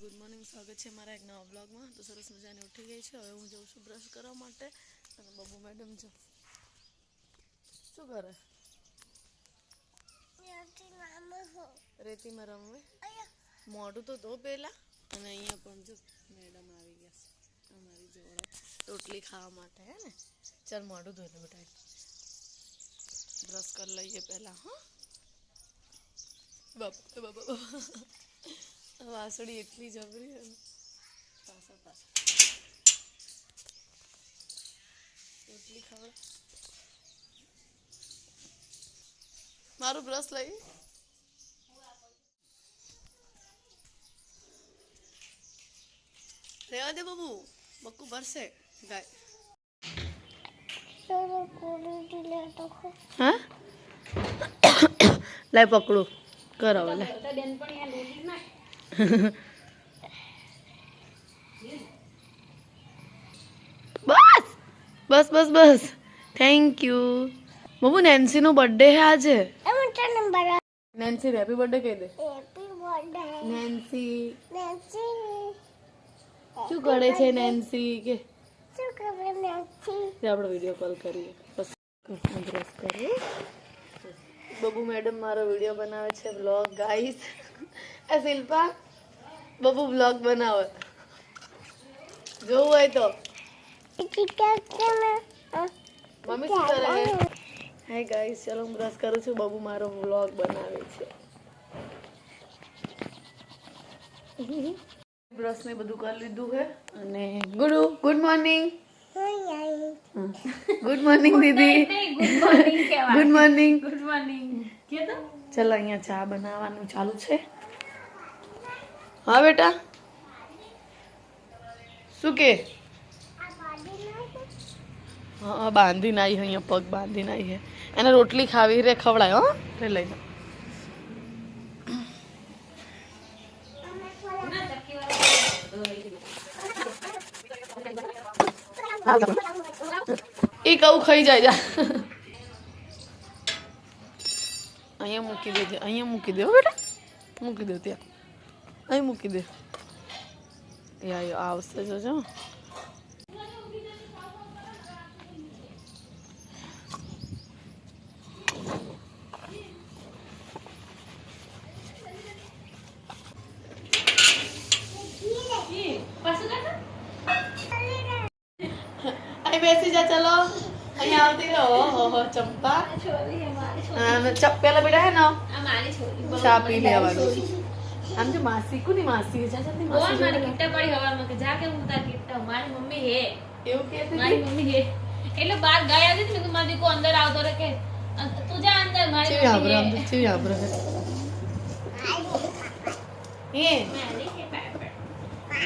Good morning સ્વાગત છે મારા એક નવા બ્લોગમાં. તો સરસ મજાની ઉઠી ગઈ છે. હવે હું જઉં છું બ્રશ કરવા માટે. અને બબુ મેડમ જો શું કરે? રેતીમાં રમવે. મોઢું તો ધો પહેલા. અને અહીંયા પણ જો મેડમ આવી ગયા છે અમારી જોડે રોટલી ખાવા માટે હે ને? ચાલ મોઢું ધોઈ લે બેટા બ્રશ કરી લઈએ પહેલાં હા. બાપા બાપા બાપા. વાસળી એટલી જબરી છે પાછા પાછા. રોટલી ખબર. મારું બ્રશ લઈ. રેવા દે બાબુ. બક્કુ ભરશે. ગાય. હા? લાય પકડું. કરો લે બસ! બસ બસ બસ. થેન્ક યુ બબુ નેન્સી નો બર્થડે છે આજે. નેન્સી હેપી બર્થડે કહી દે. નેન્સી શું કરે છે નેન્સી કે? તે આપણે વીડિયો કોલ કરીએ. બસ. બ્રશ કરીએ બબુ મેડમ મારો વીડિયો બનાવે છે. વ્લોગ ગાઈસ આ શિલ્પા બબુ વ્લોગ બનાવે જોવું હોય તો મમ્મી શું કરે હાય ગાઈસ ચલો હું બ્રશ કરું છું બબુ મારો વ્લોગ બનાવે છે બ્રશ ને બધું કરી લીધું છે અને ગુડુ ગુડ મોર્નિંગ ગુડ મોર્નિંગ દીદી ગુડ મોર્નિંગ ગુડ મોર્નિંગ કે તો ચલો અહીંયા ચા બનાવવાનું ચાલુ છે. હા બેટા? શું કે? હા બાંધી બાંધીને આવી અહીંયા પગ બાંધીને આવી હે. એને રોટલી ખાવી રે ખવડાય હો. રે લઈ જાઓ એ કહું ખાઈ જાય જા. અહીંયા મૂકી દેજે, અહીંયા મૂકી દે બેટા. મૂકી દે ત્યાં. અહીં મૂકી દે. યા આવશે જોજો બેસી જા, ચલો. અહીંયા આવતી રહો ઓહો હો ચંપા હા ચપ પેલા બેટા હે ને આ મારી છોરી ચા પી લેવાનું આમ જો માસી કોની માસી જા જલ્દી બોલ માસી મારી જોડે. કિટ્ટા પડી હવામાં કે જા કે હું તાર કિટ્ટા મારી મમ્મી હે એવું કહેતી મારી હતી? મમ્મી હે એટલે બહાર ગયા હતી ને તો મારી દીકરો અંદર આવતો રહે કે અ, તું જા અંદર મારી ચેવી આબરો આમ મમ્મી તો ચેવી આબરો હે એ મારી હે પાપડ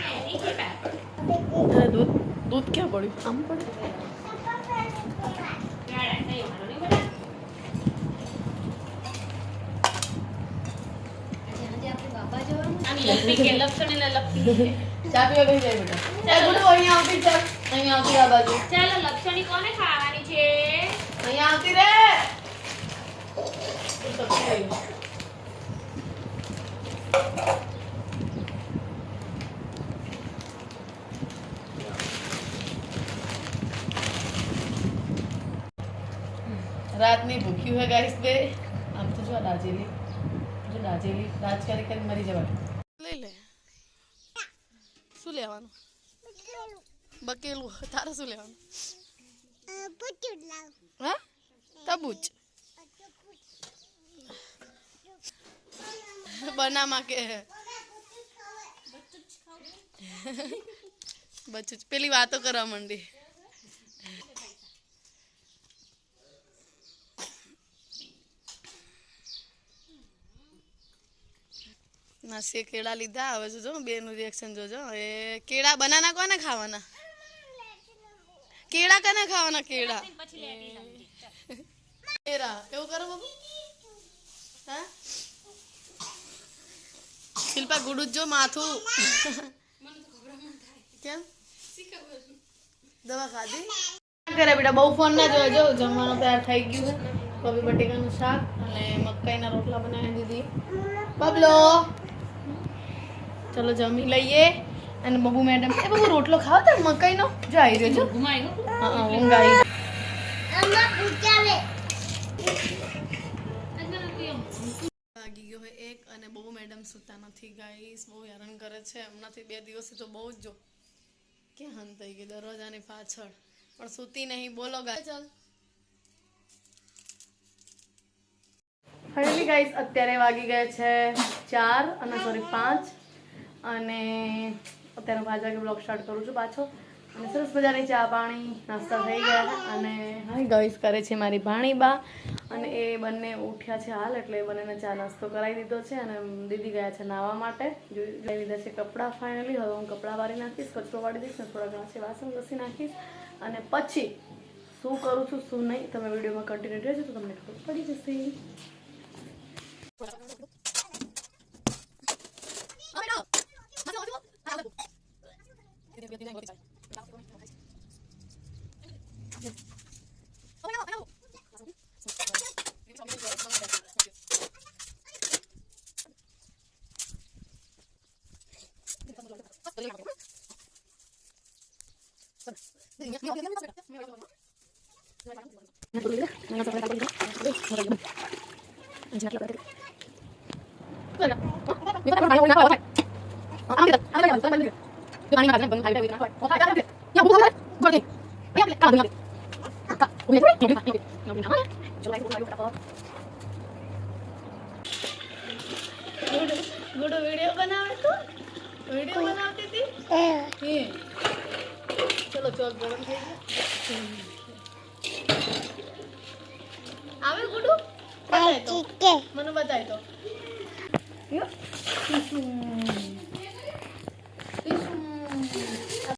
મારી હે પાપડ અરે દૂધ દૂધ ક્યાં પડ્યું આમ પડ્યું ગાડા નહીં મારો નહીં બેટા આજે આજે આપણે બાબા જવાનું આમ લપી કે લપસણી ને લપી ચા પીવા બેસી જાય બેટા ચાલ બોલો અહીંયા આવતી ચાલ અહીંયા આવતી આ બાજુ ચાલો લપસણી કોને ખાવાની છે અહીંયા આવતી રે એ તો ખાઈ. રાતની ભૂખ્યું હે ગાઈસ બે આમ તો જો આ દાજેલી જો દાજેલી રાજ કરી કરી મરી જવાનું લઈ લે. શું લેવાનું? બકેલું. તારે શું લેવાનું? હા? તબૂચ. બનામાં કે બચુચ. પેલી વાતો કરવા માંડી. નાસીએ કેળા લીધા. હવે જોજો બેનું રિએક્શન જોજો. એ કેળા બનાના કોને ખાવાના? કેળા કને ખાવાના, કેળા? કેરા કેવું કરો બાબુ હા? શિલ્પા, ગુડુ જો માથું. કેમ? દવા ખાધી? કરે બેટા, બહુ ફોન ના જોજો જમવાનું તૈયાર થઈ ગયું છે. કોબી બટેકાનું શાક અને મકાઈના રોટલા બનાવી દીધી. બબલો ચલો જમી લઈએ. અને બબુ મેડમ એ બબુ રોટલો ખાવ તો મકાઈનો? જો આવી રહ્યો છો. હા ઊંઘ આવી. ગયો હોય એક અને બહુ મેડમ સૂતા નથી ગાઈસ બહુ હેરાન કરે છે. હમણાંથી બે દિવસથી તો બહુ જ જો ક્યાં હન થઈ ગઈ દરવાજાની પાછળ. પણ સૂતી નહીં. બોલો ગાય ચાલ. ફાઇનલી ગાઈસ અત્યારે વાગી ગયા છે ચાર અને સોરી પાંચ. અને અત્યારે હું પાંચ વાગે બ્લોગ સ્ટાર્ટ કરું છું પાછો. અને સરસ મજાની ચા પાણી, નાસ્તા થઈ ગયા અને હાય ગાઈસ કરે છે મારી ભાણીબા અને એ બંને ઉઠ્યા છે હાલ, એટલે એ બંનેને ચા નાસ્તો કરાવી દીધો છે અને દીદી ગયા છે નાહવા માટે. જોઈ લીધા છે કપડાં ફાઇનલી હવે હું કપડાં વાળી નાખીશ, કચરો વાળી દઈશ ને થોડા ઘણા છે વાસણ ઘસી નાખીશ. અને પછી શું કરું છું, શું નહીં, તમે વિડીયોમાં કન્ટિન્યુ રહેજો તો તમને ખબર પડી જશે. ગુડુ વીડિયો બનાવે તું વીડિયો બનાવતી હતી હે ચલો ચોક